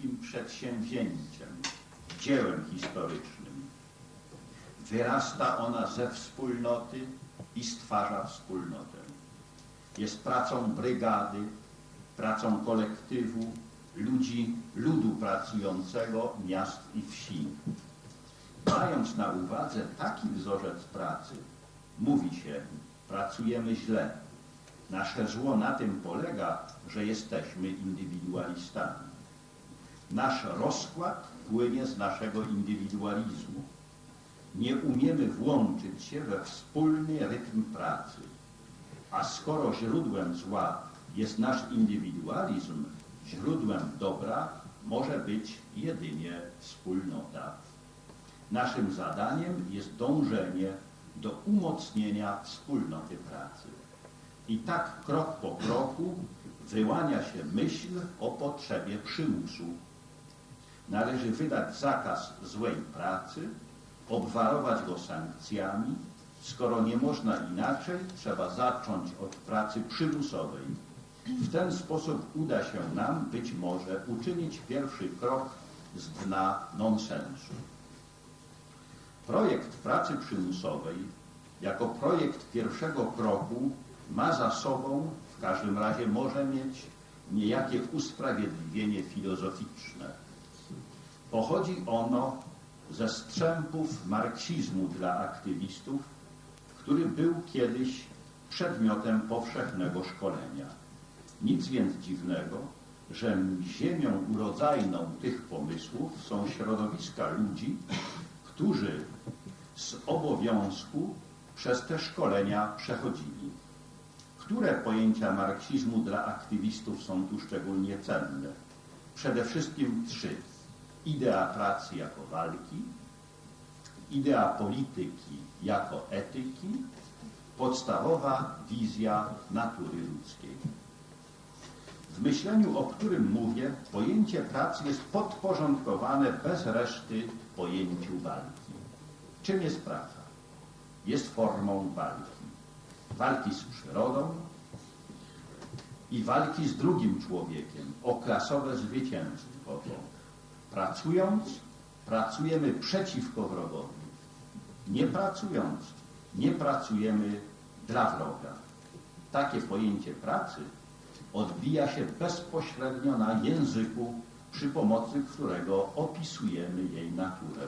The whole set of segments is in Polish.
wielkim przedsięwzięciem, dziełem historycznym. Wyrasta ona ze wspólnoty i stwarza wspólnotę. Jest pracą brygady, pracą kolektywu, ludzi, ludu pracującego, miast i wsi. Mając na uwadze taki wzorzec pracy, mówi się, pracujemy źle. Nasze zło na tym polega, że jesteśmy indywidualistami. Nasz rozkład płynie z naszego indywidualizmu. Nie umiemy włączyć się we wspólny rytm pracy. A skoro źródłem zła jest nasz indywidualizm, źródłem dobra może być jedynie wspólnota. Naszym zadaniem jest dążenie do umocnienia wspólnoty pracy. I tak krok po kroku wyłania się myśl o potrzebie przymusu. Należy wydać zakaz złej pracy, obwarować go sankcjami. Skoro nie można inaczej, trzeba zacząć od pracy przymusowej. W ten sposób uda się nam być może uczynić pierwszy krok z dna nonsensu. Projekt pracy przymusowej jako projekt pierwszego kroku ma za sobą, w każdym razie może mieć niejakie usprawiedliwienie filozoficzne. Pochodzi ono ze strzępów marksizmu dla aktywistów, który był kiedyś przedmiotem powszechnego szkolenia. Nic więc dziwnego, że ziemią urodzajną tych pomysłów są środowiska ludzi, którzy z obowiązku przez te szkolenia przechodzili. Które pojęcia marksizmu dla aktywistów są tu szczególnie cenne? Przede wszystkim trzy. Idea pracy jako walki, idea polityki jako etyki, podstawowa wizja natury ludzkiej. W myśleniu, o którym mówię, pojęcie pracy jest podporządkowane bez reszty pojęciu walki. Czym jest praca? Jest formą walki. Walki z przyrodą i walki z drugim człowiekiem o klasowe zwycięstwo. Pracując, pracujemy przeciwko wrogowi. Nie pracując, nie pracujemy dla wroga. Takie pojęcie pracy odbija się bezpośrednio na języku, przy pomocy którego opisujemy jej naturę.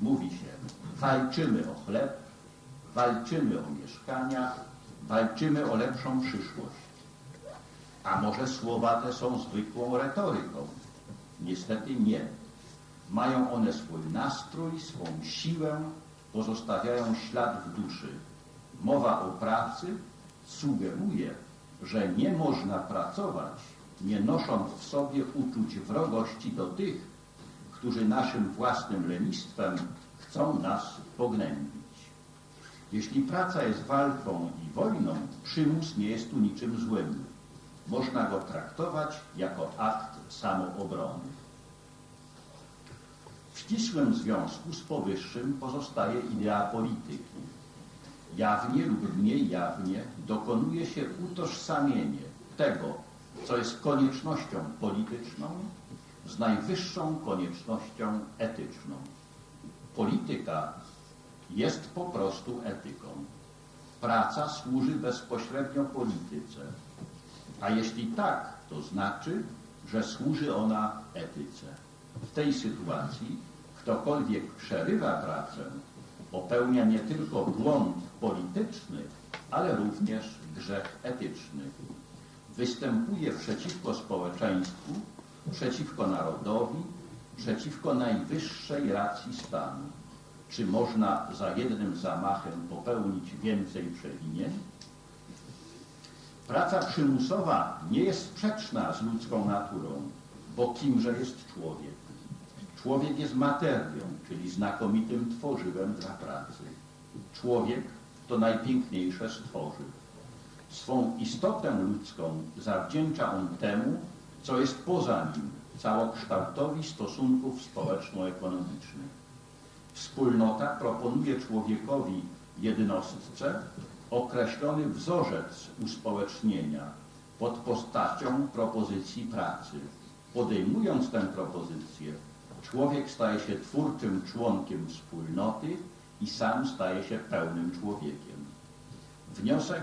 Mówi się, walczymy o chleb, walczymy o mieszkania, walczymy o lepszą przyszłość. A może słowa te są zwykłą retoryką? Niestety nie. Mają one swój nastrój, swą siłę, pozostawiają ślad w duszy. Mowa o pracy sugeruje, że nie można pracować, nie nosząc w sobie uczuć wrogości do tych, którzy naszym własnym lenistwem chcą nas pognębić. Jeśli praca jest walką i wojną, przymus nie jest tu niczym złym. Można go traktować jako akt samoobrony. W ścisłym związku z powyższym pozostaje idea polityki. Jawnie lub mniej jawnie dokonuje się utożsamienie tego, co jest koniecznością polityczną, z najwyższą koniecznością etyczną. Polityka jest po prostu etyką. Praca służy bezpośrednio polityce. A jeśli tak, to znaczy, że służy ona etyce. W tej sytuacji ktokolwiek przerywa pracę, popełnia nie tylko błąd polityczny, ale również grzech etyczny. Występuje przeciwko społeczeństwu, przeciwko narodowi, przeciwko najwyższej racji stanu. Czy można za jednym zamachem popełnić więcej przewinień? Praca przymusowa nie jest sprzeczna z ludzką naturą, bo kimże jest człowiek? Człowiek jest materią, czyli znakomitym tworzywem dla pracy. Człowiek to najpiękniejsze stworzyw. Swą istotę ludzką zawdzięcza on temu, co jest poza nim, całokształtowi stosunków społeczno-ekonomicznych. Wspólnota proponuje człowiekowi jednostce określony wzorzec uspołecznienia pod postacią propozycji pracy. Podejmując tę propozycję, człowiek staje się twórczym członkiem wspólnoty i sam staje się pełnym człowiekiem. Wniosek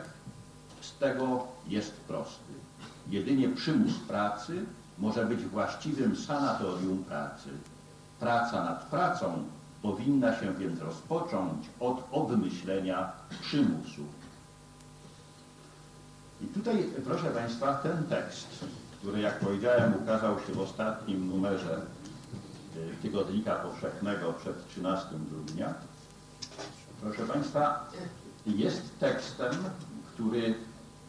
z tego jest prosty. Jedynie przymus pracy może być właściwym sanatorium pracy. Praca nad pracą powinna się więc rozpocząć od obmyślenia przymusu. I tutaj, proszę Państwa, ten tekst, który jak powiedziałem ukazał się w ostatnim numerze y, Tygodnika Powszechnego przed 13 grudnia, proszę Państwa, jest tekstem, który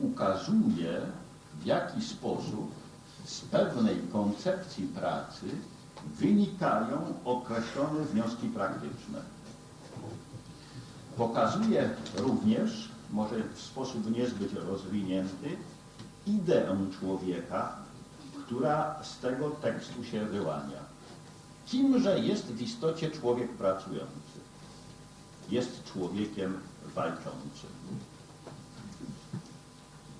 ukazuje w jaki sposób z pewnej koncepcji pracy wynikają określone wnioski praktyczne. Pokazuje również, może w sposób niezbyt rozwinięty, ideę człowieka, która z tego tekstu się wyłania. Kimże jest w istocie człowiek pracujący? Jest człowiekiem walczącym.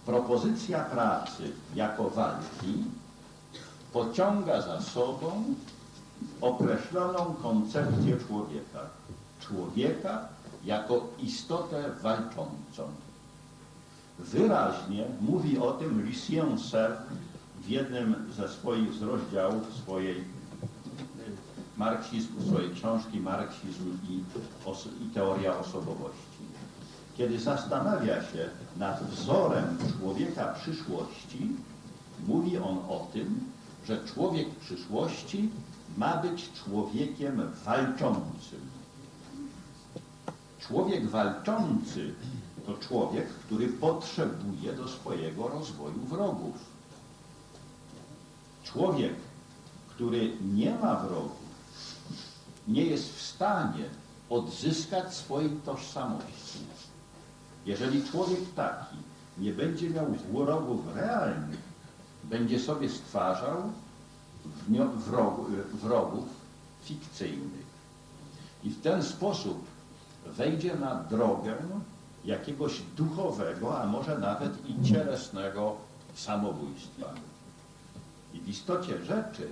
Propozycja pracy jako walki pociąga za sobą określoną koncepcję człowieka. Człowieka jako istotę walczącą. Wyraźnie mówi o tym Lucien Serre w jednym ze swoich z rozdziałów swojej y, marksizmu, swojej książki Marksizm i, i teoria osobowości. Kiedy zastanawia się nad wzorem człowieka przyszłości, mówi on o tym, że człowiek przyszłości ma być człowiekiem walczącym. Człowiek walczący to człowiek, który potrzebuje do swojego rozwoju wrogów. Człowiek, który nie ma wrogów, nie jest w stanie odzyskać swojej tożsamości. Jeżeli człowiek taki nie będzie miał wrogów realnych, będzie sobie stwarzał wrogów fikcyjnych. I w ten sposób wejdzie na drogę jakiegoś duchowego, a może nawet i cielesnego samobójstwa. I w istocie rzeczy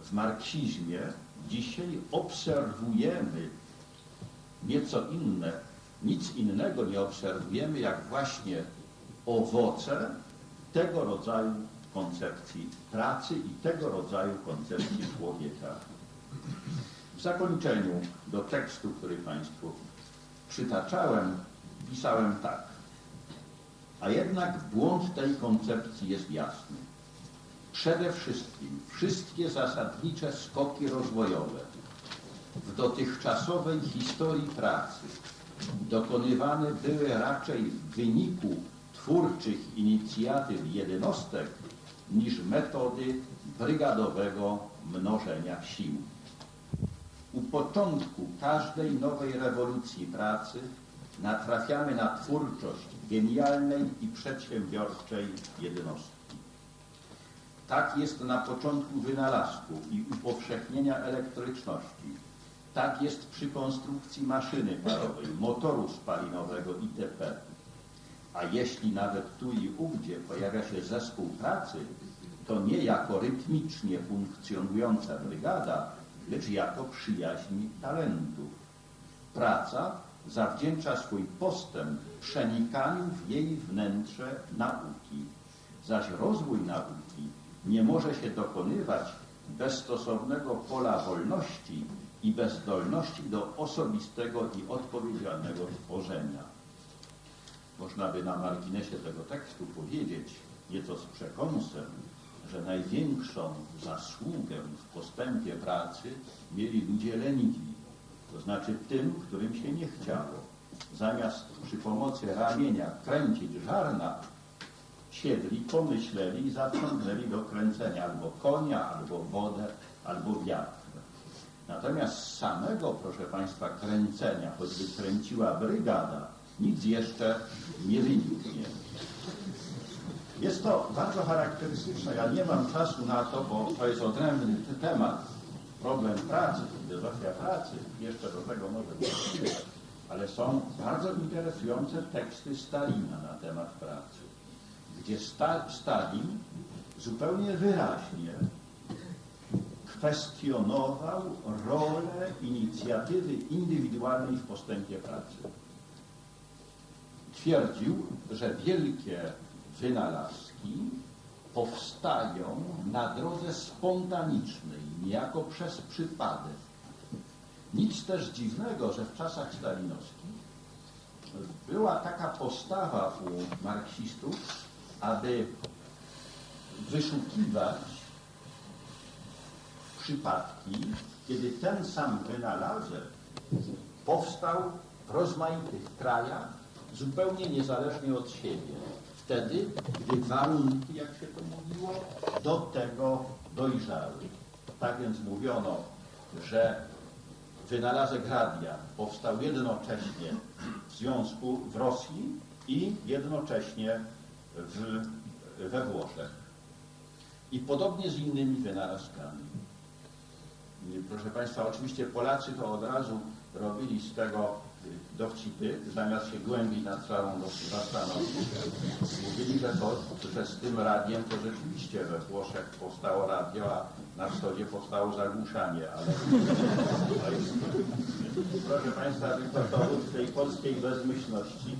w marksizmie dzisiaj obserwujemy nieco inne, nic innego nie obserwujemy, jak właśnie owoce tego rodzaju koncepcji pracy i tego rodzaju koncepcji człowieka. W zakończeniu do tekstu, który Państwu przytaczałem, pisałem tak. A jednak błąd tej koncepcji jest jasny. Przede wszystkim wszystkie zasadnicze skoki rozwojowe w dotychczasowej historii pracy dokonywane były raczej w wyniku twórczych inicjatyw jednostek niż metody brygadowego mnożenia sił. U początku każdej nowej rewolucji pracy natrafiamy na twórczość genialnej i przedsiębiorczej jednostki. Tak jest na początku wynalazków i upowszechnienia elektryczności. Tak jest przy konstrukcji maszyny parowej, motoru spalinowego itp. A jeśli nawet tu i ówdzie pojawia się zespół pracy, to nie jako rytmicznie funkcjonująca brygada, lecz jako przyjaźń talentów. Praca zawdzięcza swój postęp przenikaniu w jej wnętrze nauki, zaś rozwój nauki nie może się dokonywać bez stosownego pola wolności i bez zdolności do osobistego i odpowiedzialnego tworzenia. Można by na marginesie tego tekstu powiedzieć, nieco z przekąsem, że największą zasługę w postępie pracy mieli ludzie leniwi, to znaczy tym, którym się nie chciało. Zamiast przy pomocy ramienia kręcić żarna, siedli, pomyśleli i zaciągnęli do kręcenia albo konia, albo wodę, albo wiatr. Natomiast samego, proszę Państwa, kręcenia, choćby kręciła brygada, nic jeszcze nie wyniknie. Jest to bardzo charakterystyczne. Ja nie mam czasu na to, bo to jest odrębny temat. Problem pracy, filozofia pracy. Jeszcze do tego może. Ale są bardzo interesujące teksty Stalina na temat pracy, gdzie Sta Stalin zupełnie wyraźnie kwestionował rolę inicjatywy indywidualnej w postępie pracy. Twierdził, że wielkie wynalazki powstają na drodze spontanicznej, niejako przez przypadek. Nic też dziwnego, że w czasach stalinowskich była taka postawa u marksistów, aby wyszukiwać przypadki, kiedy ten sam wynalazek powstał w rozmaitych krajach, zupełnie niezależnie od siebie. Wtedy, gdy warunki, jak się to mówiło, do tego dojrzały. Tak więc mówiono, że wynalazek radia powstał jednocześnie w związku w Rosji i jednocześnie w, we Włoszech. I podobnie z innymi wynalazkami. Proszę Państwa, oczywiście Polacy to od razu robili z tego dowcipy, zamiast się głębiej nad sprawą zastanowić. Mówili, że, to, że z tym radiem to rzeczywiście we Włoszech powstało radio, a na wschodzie powstało zagłuszanie, ale to proszę Państwa, tylko dowód tej polskiej bezmyślności.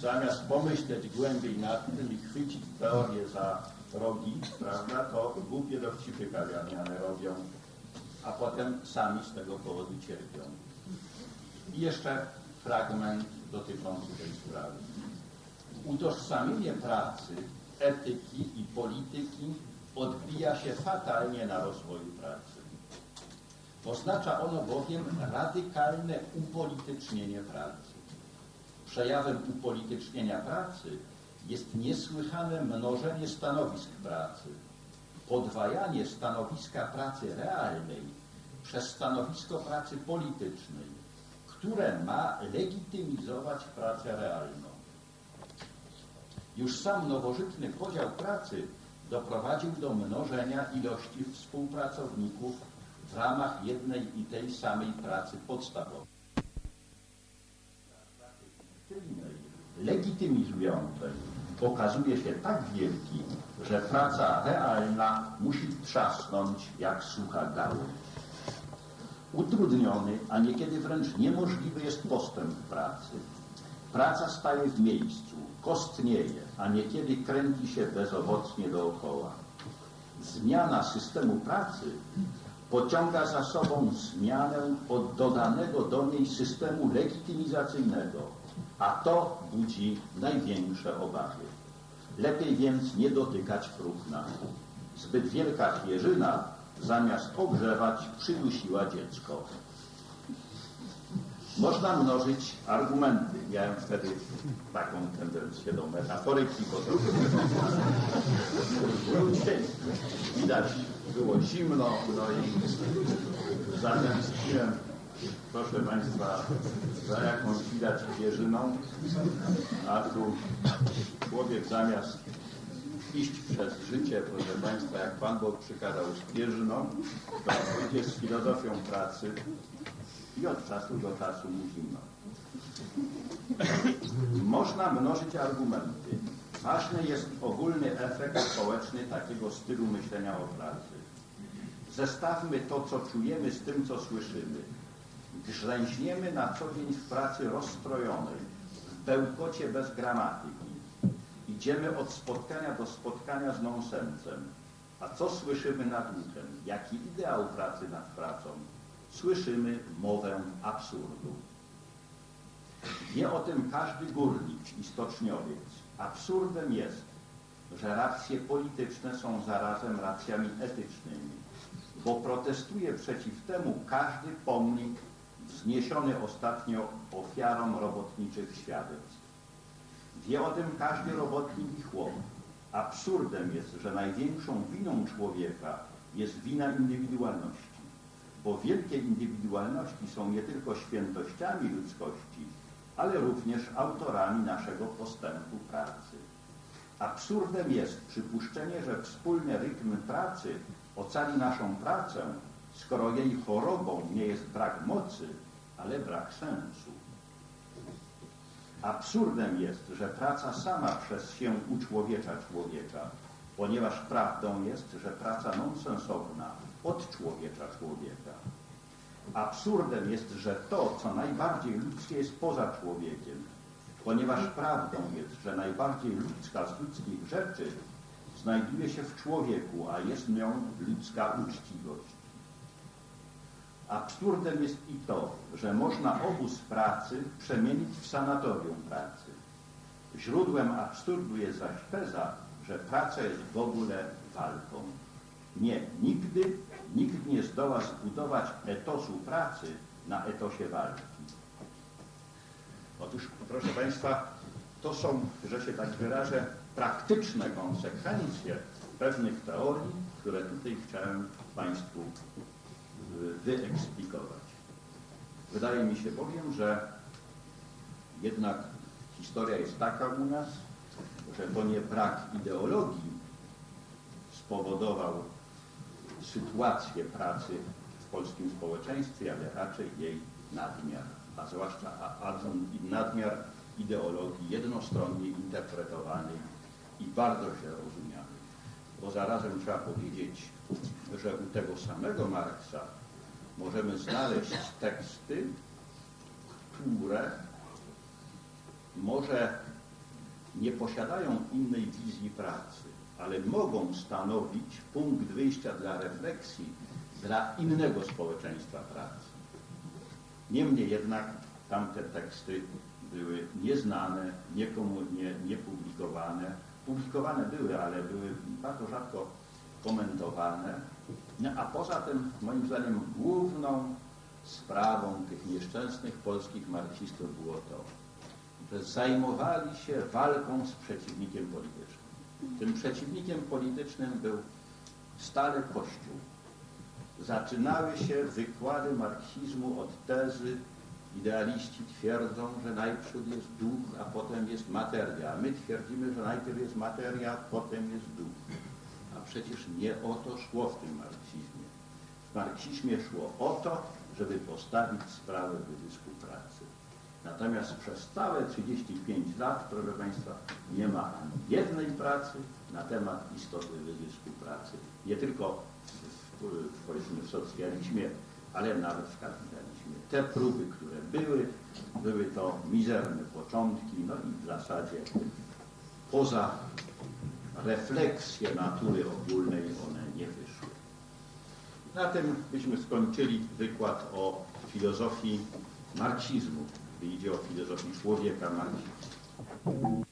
Zamiast pomyśleć głębiej nad tym i chwycić teorię za rogi, prawda, to głupie dowcipy kawiarniane robią, a potem sami z tego powodu cierpią. I jeszcze fragment dotyczący tej sprawy. Utożsamienie pracy, etyki i polityki odbija się fatalnie na rozwoju pracy. Oznacza ono bowiem radykalne upolitycznienie pracy. Przejawem upolitycznienia pracy jest niesłychane mnożenie stanowisk pracy, podwajanie stanowiska pracy realnej przez stanowisko pracy politycznej, które ma legitymizować pracę realną. Już sam nowożytny podział pracy doprowadził do mnożenia ilości współpracowników w ramach jednej i tej samej pracy podstawowej. Legitymizującej okazuje się tak wielki, że praca realna musi trzasnąć jak sucha gałąź. Utrudniony, a niekiedy wręcz niemożliwy jest postęp pracy. Praca staje w miejscu, kostnieje, a niekiedy kręci się bezowocnie dookoła. Zmiana systemu pracy pociąga za sobą zmianę od dodanego do niej systemu legitymizacyjnego, a to budzi największe obawy. Lepiej więc nie dotykać próchna. Zbyt wielka pierzyna zamiast ogrzewać przydusiła dziecko. Można mnożyć argumenty. Miałem wtedy taką tendencję do metaforyki, bo dzień. Widać, było zimno, no i zatęskniłem, proszę Państwa, za jakąś widać pierzyną, a tu człowiek zamiast iść przez życie, proszę Państwa, jak Pan Bóg przykazał z to idzie z filozofią pracy i od czasu do czasu mówimy. Można mnożyć argumenty. Ważny jest ogólny efekt społeczny takiego stylu myślenia o pracy. Zestawmy to, co czujemy z tym, co słyszymy. Grzęźniemy na co dzień w pracy rozstrojonej, w bełkocie bez gramatyki. Idziemy od spotkania do spotkania z nonsensem. A co słyszymy nad uchem? Jaki ideał pracy nad pracą? Słyszymy mowę absurdu. Wie o tym każdy górnik i stoczniowiec. Absurdem jest, że racje polityczne są zarazem racjami etycznymi, bo protestuje przeciw temu każdy pomnik wzniesiony ostatnio ofiarom robotniczych świadectw. Wie o tym każdy robotnik i chłop. Absurdem jest, że największą winą człowieka jest wina indywidualności, bo wielkie indywidualności są nie tylko świętościami ludzkości, ale również autorami naszego postępu pracy. Absurdem jest przypuszczenie, że wspólny rytm pracy ocali naszą pracę, skoro jej chorobą nie jest brak mocy, ale brak sensu. Absurdem jest, że praca sama przez się uczłowiecza człowieka, ponieważ prawdą jest, że praca nonsensowna odczłowiecza człowieka. Absurdem jest, że to, co najbardziej ludzkie jest poza człowiekiem, ponieważ prawdą jest, że najbardziej ludzka z ludzkich rzeczy znajduje się w człowieku, a jest nią ludzka uczciwość. Absurdem jest i to, że można obóz pracy przemienić w sanatorium pracy. Źródłem absurdu jest zaś teza, że praca jest w ogóle walką. Nie, nigdy nikt nie zdoła zbudować etosu pracy na etosie walki. Otóż, proszę Państwa, to są, że się tak wyrażę, praktyczne konsekwencje pewnych teorii, które tutaj chciałem Państwu wyeksplikować. Wydaje mi się bowiem, że jednak historia jest taka u nas, że to nie brak ideologii spowodował sytuację pracy w polskim społeczeństwie, ale raczej jej nadmiar, a zwłaszcza nadmiar ideologii jednostronnie interpretowanej i bardzo źle rozumianej. Bo zarazem trzeba powiedzieć, że u tego samego Marksa możemy znaleźć teksty, które może nie posiadają innej wizji pracy, ale mogą stanowić punkt wyjścia dla refleksji dla innego społeczeństwa pracy. Niemniej jednak tamte teksty były nieznane, nikomu nie, niepublikowane. Publikowane były, ale były bardzo rzadko komentowane. No, a poza tym, moim zdaniem, główną sprawą tych nieszczęsnych polskich marksistów było to, że zajmowali się walką z przeciwnikiem politycznym. Tym przeciwnikiem politycznym był stary Kościół. Zaczynały się wykłady marksizmu od tezy Idealiści twierdzą, że najprzód jest duch, a potem jest materia. My twierdzimy, że najpierw jest materia, potem jest duch. A przecież nie o to szło w tym marksizmie. W marksizmie szło o to, żeby postawić sprawę wyzysku pracy. Natomiast przez całe 35 lat, proszę Państwa, nie ma ani jednej pracy na temat istoty wyzysku pracy. Nie tylko w, w, powiedzmy w socjalizmie, ale nawet w kapitalizmie. Te próby, które były, były to mizerne początki, no i w zasadzie poza refleksję natury ogólnej one nie wyszły. Na tym byśmy skończyli wykład o filozofii marksizmu, gdy idzie o filozofię człowieka marksizmu.